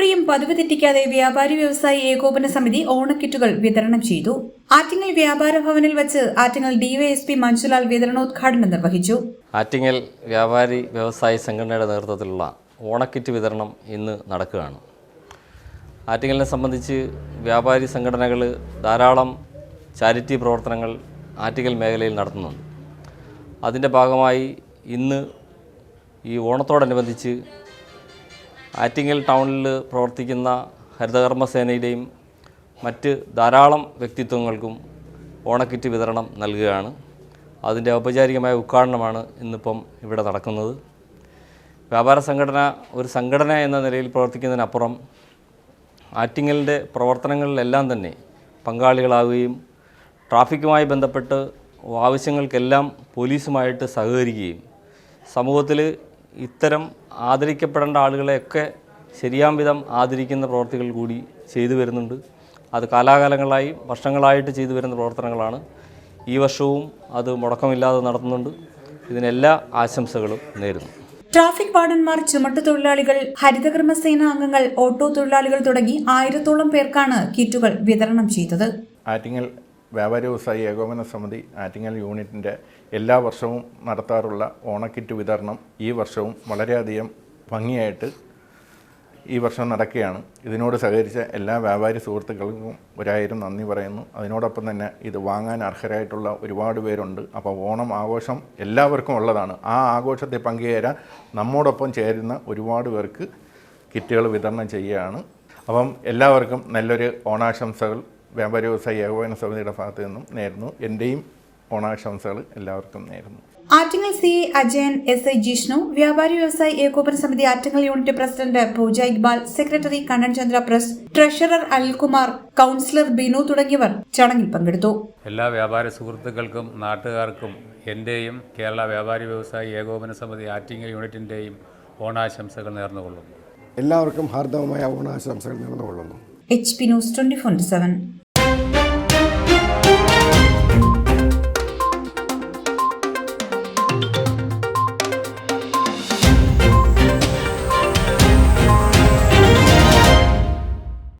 ഇക്കുറിയും പതിവ് തെറ്റിക്കാതെ വ്യാപാരി വ്യവസായി ഏകോപന സമിതി ഓണക്കിറ്റുകൾ വിതരണം ചെയ്തു. ആറ്റിങ്ങൽ വ്യാപാര ഭവനിൽ വച്ച് ആറ്റിങ്ങൽ ഡിവൈഎസ്പി മഞ്ജുലാൽ വിതരണോദ്ഘാടനം നിർവഹിച്ചു. ആറ്റിങ്ങൽ വ്യാപാരി വ്യവസായി സംഘടനയുടെ നേതൃത്വത്തിലുള്ള ഓണക്കിറ്റ് വിതരണം ഇന്ന് നടക്കുകയാണ്. ആറ്റിങ്ങലിനെ സംബന്ധിച്ച് വ്യാപാരി സംഘടനകൾ ധാരാളം ചാരിറ്റി പ്രവർത്തനങ്ങൾ ആറ്റിങ്ങൽ മേഖലയിൽ നടത്തുന്നുണ്ട്. അതിന്റെ ഭാഗമായി ഇന്ന് ഈ ഓണത്തോടനുബന്ധിച്ച് ആറ്റിങ്ങൽ ടൗണിൽ പ്രവർത്തിക്കുന്ന ഹരിതകർമ്മസേനയുടെയും മറ്റ് ധാരാളം വ്യക്തിത്വങ്ങൾക്കും ഓണക്കിറ്റ് വിതരണം നൽകുകയാണ്. അതിന്റെ ഔപചാരികമായ ഉദ്ഘാടനമാണ് ഇന്നിപ്പം ഇവിടെ നടക്കുന്നത്. വ്യാപാര സംഘടന ഒരു സംഘടന എന്ന നിലയിൽ പ്രവർത്തിക്കുന്നതിനപ്പുറം ആറ്റിങ്ങലിന്റെ പ്രവർത്തനങ്ങളിലെല്ലാം തന്നെ പങ്കാളികളാവുകയും ട്രാഫിക്കുമായി ബന്ധപ്പെട്ട് ആവശ്യങ്ങൾക്കെല്ലാം പോലീസുമായിട്ട് സഹകരിക്കുകയും സമൂഹത്തിൽ ഇത്തരം ആദരിക്കപ്പെടേണ്ട ആളുകളെയൊക്കെ ശരിയാം വിധം ആദരിക്കുന്ന പ്രവർത്തികൾ കൂടി ചെയ്തു വരുന്നുണ്ട്. അത് കാലാകാലങ്ങളായി വർഷങ്ങളായിട്ട് ചെയ്തു വരുന്ന പ്രവർത്തനങ്ങളാണ്. ഈ വർഷവും അത് മുടക്കമില്ലാതെ നടത്തുന്നുണ്ട്. ഇതിനെല്ലാ ആശംസകളും നേരുന്നു. ട്രാഫിക് വാർഡന്മാർ ചുമട്ടുതൊഴിലാളികൾ ഹരിതകർമ്മസേന അംഗങ്ങൾ ഓട്ടോ തൊഴിലാളികൾ തുടങ്ങി ആയിരത്തോളം പേർക്കാണ് കിറ്റുകൾ വിതരണം ചെയ്തത്. ആറ്റിങ്ങൽ വ്യാപാരി വ്യവസായി ഏകോപന സമിതി ആറ്റിങ്ങൽ യൂണിറ്റിന്റെ എല്ലാ വർഷവും നടത്താറുള്ള ഓണക്കിറ്റ് വിതരണം ഈ വർഷവും വളരെയധികം ഭംഗിയായിട്ട് ഈ വർഷം നടക്കുകയാണ്. ഇതിനോട് സഹകരിച്ച എല്ലാ വ്യാപാരി സുഹൃത്തുക്കൾക്കും ഒരായിരം നന്ദി പറയുന്നു. അതിനോടൊപ്പം തന്നെ ഇത് വാങ്ങാൻ അർഹരായിട്ടുള്ള ഒരുപാട് പേരുണ്ട്. അപ്പോൾ ഓണം ആഘോഷം എല്ലാവർക്കും ഉള്ളതാണ്. ആ ആഘോഷത്തെ പങ്കുചേരാൻ നമ്മോടൊപ്പം ചേരുന്ന ഒരുപാട് പേർക്ക് കിറ്റുകൾ വിതരണം ചെയ്യുകയാണ്. അപ്പം എല്ലാവർക്കും നല്ലൊരു ഓണാശംസകൾ. വ്യാപാരി വ്യവസായ ഏകോപന സമിതിയുടെ ഭാഗത്തു നിന്നും നേരുന്നു. എന്റെയും ഓണാശംസകൾ എല്ലാവർക്കും നേരുന്നു. Attingal C A Ajayan S I Jishnu വ്യാപാരി വ്യവസായി ഏകോപന സമിതി Attingal unit president Pooja Iqbal secretary Kannan Chandra press treasurer Anilkumar councillor Binu തുടങ്ങിയവർ ചടങ്ങിൽ പങ്കെടുത്തു. എല്ലാ വ്യാപാര സുഹൃത്തുക്കൾക്കും നാട്ടുകാർക്കും എന്റെയും കേരള വ്യാപാരി വ്യവസായി ഏകോപന സമിതി ആറ്റിങ്ങൽ യൂണിറ്റിന്റെയും ഓണാശംസകൾ നേർന്നുകൊള്ളുന്നു. എല്ലാവർക്കും ഹാർദവമായ ഓണാശംസകൾ നേർന്നുകൊള്ളുന്നു. H P news twenty four seven.